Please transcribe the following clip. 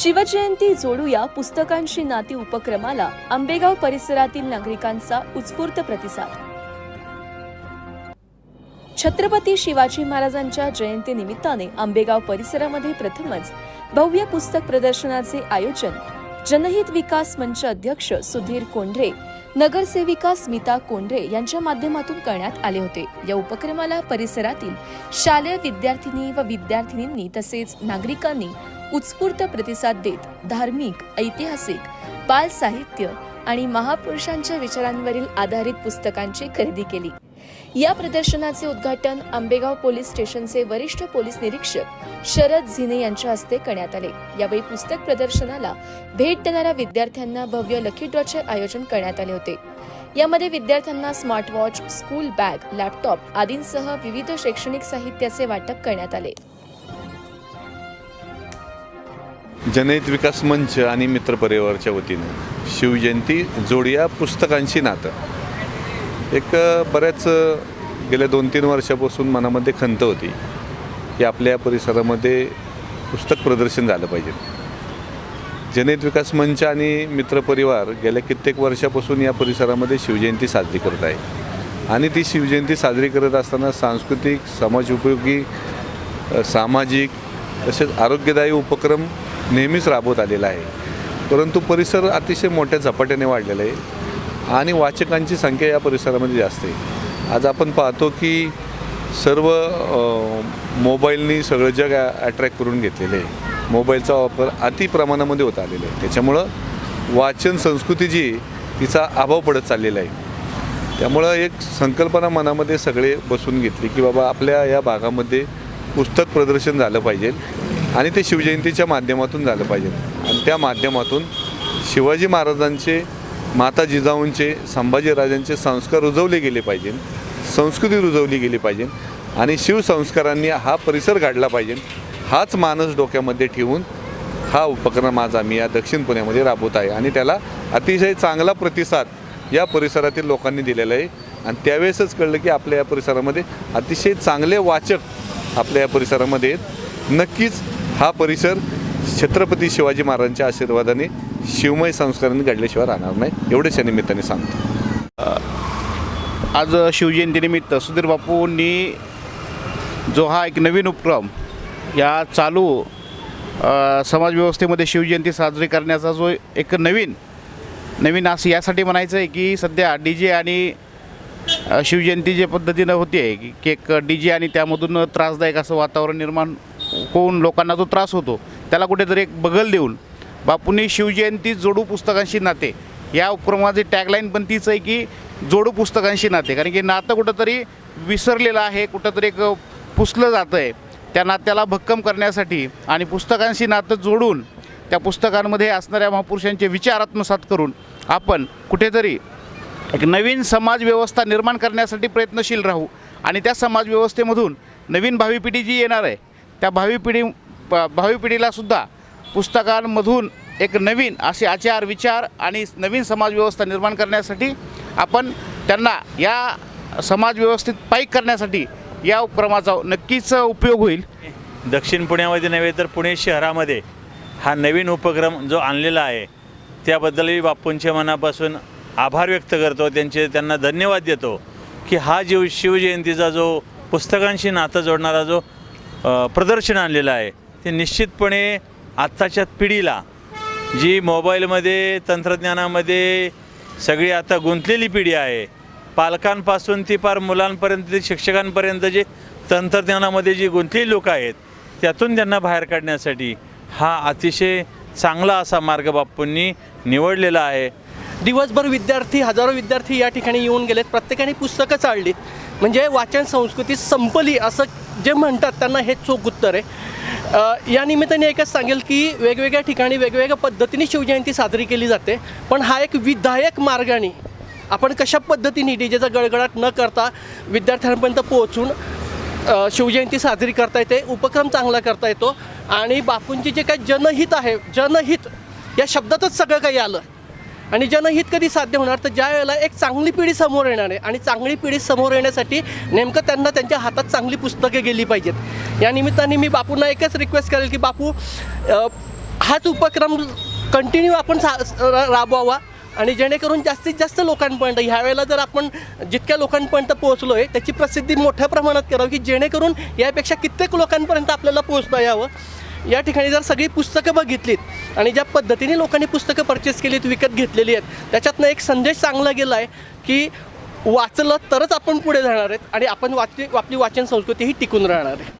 शिवजयंती जोडूया पुस्तकांशी नाती उपक्रमाला आंबेगाव परिसरातील नागरिकांचा उत्स्फूर्त प्रतिसाद. छत्रपती शिवाजी महाराजांच्या जयंती निमित्ताने आंबेगाव परिसरामध्ये प्रथमच भव्य पुस्तक प्रदर्शनाचे आयोजन जनहित विकास मंच अध्यक्ष सुधीर कोंढरे नगरसेविका स्मिता कोंढरे यांच्या माध्यमातून करण्यात आले होते. या उपक्रमाला परिसरातील शालेय विद्यार्थिनी व विद्यार्थिनींनी तसेच नागरिकांनी उत्स्फूर्त प्रतिसाद देत धार्मिक ऐतिहासिक बाल साहित्य आणि महापुरुषांच्या विचारांवरील आधारित पुस्तकांची खरेदी केली. या प्रदर्शनाचे उद्घाटन आंबेगाव पोलीस स्टेशनचे वरिष्ठ पोलीस निरीक्षक शरद झिने यांच्या हस्ते करण्यात आले. यावेळी पुस्तक प्रदर्शनाला भेट देणाऱ्या विद्यार्थ्यांना भव्य लकी ड्रॉचे आयोजन करण्यात आले होते. यामध्ये विद्यार्थ्यांना smart watch school bag laptop आदींसह विविध शैक्षणिक साहित्याचे वाटप करण्यात आले. जनहित विकास मंच आणि मित्रपरिवारच्या वतीनं. शिवजयंती जोडिया पुस्तकांशी नातं. एक बऱ्याच गेल्या दोन तीन वर्षापासून मनामध्ये खंत होती की आपल्या परिसरामध्ये पुस्तक प्रदर्शन झालं पाहिजे. जनहित विकास मंच आणि मित्रपरिवार गेल्या कित्येक वर्षापासून या परिसरामध्ये शिवजयंती साजरी करत आहे. आणि ती शिवजयंती साजरी करत असताना सांस्कृतिक समाज उपयोगी सामाजिक तसेच आरोग्यदायी उपक्रम नेहमीच राबवत आलेला आहे. परंतु परिसर अतिशय मोठ्या झपाट्याने वाढलेला आहे आणि वाचकांची संख्या या परिसरामध्ये जास्त आहे. आज आपण पाहतो की सर्व मोबाईलनी सगळं जग अट्रॅक्ट करून घेतलेलं आहे. मोबाईलचा वापर अति प्रमाणामध्ये होत आलेला आहे. त्याच्यामुळं वाचन संस्कृती जी तिचा अभाव पडत चाललेला आहे. त्यामुळं एक संकल्पना मनामध्ये सगळे बसून घेतली की बाबा आपल्या या भागामध्ये पुस्तक प्रदर्शन झालं पाहिजे. आणि ते शिवजयंतीच्या माध्यमातून झालं पाहिजे. आणि त्या माध्यमातून शिवाजी महाराजांचे माता जिजाऊंचे संभाजीराजांचे संस्कार रुजवले गेले पाहिजे. संस्कृती रुजवली गेली पाहिजे. आणि शिवसंस्कारांनी हा परिसर काढला पाहिजे. हाच मानस डोक्यामध्ये ठेवून हा उपक्रम आज आम्ही या दक्षिण पुण्यामध्ये राबवत आहे. आणि त्याला अतिशय चांगला प्रतिसाद या परिसरातील लोकांनी दिलेला आहे. आणि त्यावेळेसच कळलं की आपल्या या परिसरामध्ये अतिशय चांगले वाचक आपल्या या परिसरामध्ये आहेत. नक्कीच हा परिसर छत्रपती शिवाजी महाराजांच्या आशीर्वादाने शिवमय संस्कारांनी घडल्याशिवाय राहणार नाही. एवढेच या निमित्ताने सांगतो. आज शिवजयंतीनिमित्त सुधीर बापूंनी जो हा एक नवीन उपक्रम या चालू समाजव्यवस्थेमध्ये शिवजयंती साजरी करण्याचा जो एक नवीन नवीन असं यासाठी म्हणायचं आहे की सध्या डी जे आणि शिवजयंती जे पद्धतीनं होती आहे की केक डी जे आणि त्यामधून त्रासदायक असं वातावरण निर्माण होऊन लोकांना जो त्रास होतो त्याला कुठेतरी एक बगल देऊन बापूंनी शिवजयंती जोडू पुस्तकांशी नाते. या उपक्रमाची टॅगलाईन पण तीच आहे की जोडू पुस्तकांशी नाते. कारण की नातं कुठंतरी विसरलेलं आहे कुठंतरी एक पुसलं जातं आहे त्या नात्याला भक्कम करण्यासाठी आणि पुस्तकांशी नातं जोडून त्या पुस्तकांमध्ये असणाऱ्या महापुरुषांचे विचार आत्मसात करून आपण कुठेतरी एक नवीन समाजव्यवस्था निर्माण करण्यासाठी प्रयत्नशील राहू. आणि त्या समाजव्यवस्थेमधून नवीन भावी पिढी जी येणार आहे त्या भावी पिढी प- भावी पिढीलासुद्धा पुस्तकांमधून एक नवीन असे आचार विचार आणि नवीन समाजव्यवस्था निर्माण करण्यासाठी आपण त्यांना या समाजव्यवस्थेत पाईक करण्यासाठी या उपक्रमाचा नक्कीच उपयोग होईल. दक्षिण पुण्यामध्ये नव्हे तर पुणे शहरामध्ये हा नवीन उपक्रम जो आणलेला आहे त्याबद्दलही बापूंच्या मनापासून आभार व्यक्त करतो. त्यांचे त्यांना धन्यवाद देतो की हा जीव शिवजयंतीचा जो पुस्तकांशी नातं जोडणारा जो प्रदर्शन आणलेलं आहे. ते निश्चितपणे आत्ताच्या पिढीला जी मोबाईलमध्ये तंत्रज्ञानामध्ये सगळी आता गुंतलेली पिढी आहे पालकांपासून ती फार मुलांपर्यंत शिक्षकांपर्यंत जे तंत्रज्ञानामध्ये जी गुंतलेली लोक आहेत त्यातून त्यांना बाहेर काढण्यासाठी हा अतिशय चांगला असा मार्ग बाप्पूंनी निवडलेला आहे. दिवसभर विद्यार्थी हजारो विद्यार्थी या ठिकाणी येऊन गेलेत. प्रत्येकाने पुस्तकं चाललीत. म्हणजे वाचन संस्कृती संपली असं जे म्हणतात त्यांना हे चोख उत्तर आहे. या निमित्ताने एकच सांगेल की वेगवेगळ्या ठिकाणी वेगवेगळ्या पद्धतीने शिवजयंती साजरी केली जाते. पण हा एक विधायक मार्गाने आपण कशा पद्धतीने डी जेचा गडगडाट न करता विद्यार्थ्यांपर्यंत पोहोचून शिवजयंती साजरी करता येते उपक्रम चांगला करता येतो आणि बापूंची जे काही जनहित आहे जनहित या शब्दातच सगळं काही आलं. आणि जनहित कधी साध्य होणार? तर ज्या वेळेला एक चांगली पिढी समोर येणार आहे आणि चांगली पिढी समोर येण्यासाठी नेमकं त्यांना त्यांच्या हातात चांगली पुस्तके गेली पाहिजेत. या निमित्ताने मी बापूंना एकच रिक्वेस्ट करेल की बापू हाच उपक्रम कंटिन्यू आपण सा राबवावा आणि जेणेकरून जास्तीत जास्त लोकांपर्यंत ह्यावेळेला जर आपण जितक्या लोकांपर्यंत पोहोचलो आहे त्याची प्रसिद्धी मोठ्या प्रमाणात करावी की जेणेकरून यापेक्षा कित्येक लोकांपर्यंत आपल्याला पोहोचता यावं. या ठिकाणी जर सगळी पुस्तकं बघितलीत आणि ज्या पद्धतीने लोकांनी पुस्तकं परचेस केलीत विकत घेतलेली आहेत त्याच्यातनं एक संदेश चांगला गेला आहे की वाचलं तरच आपण पुढे जाणार आहेत आणि आपण वाच आपली वाचन संस्कृती ही टिकून राहणार आहे.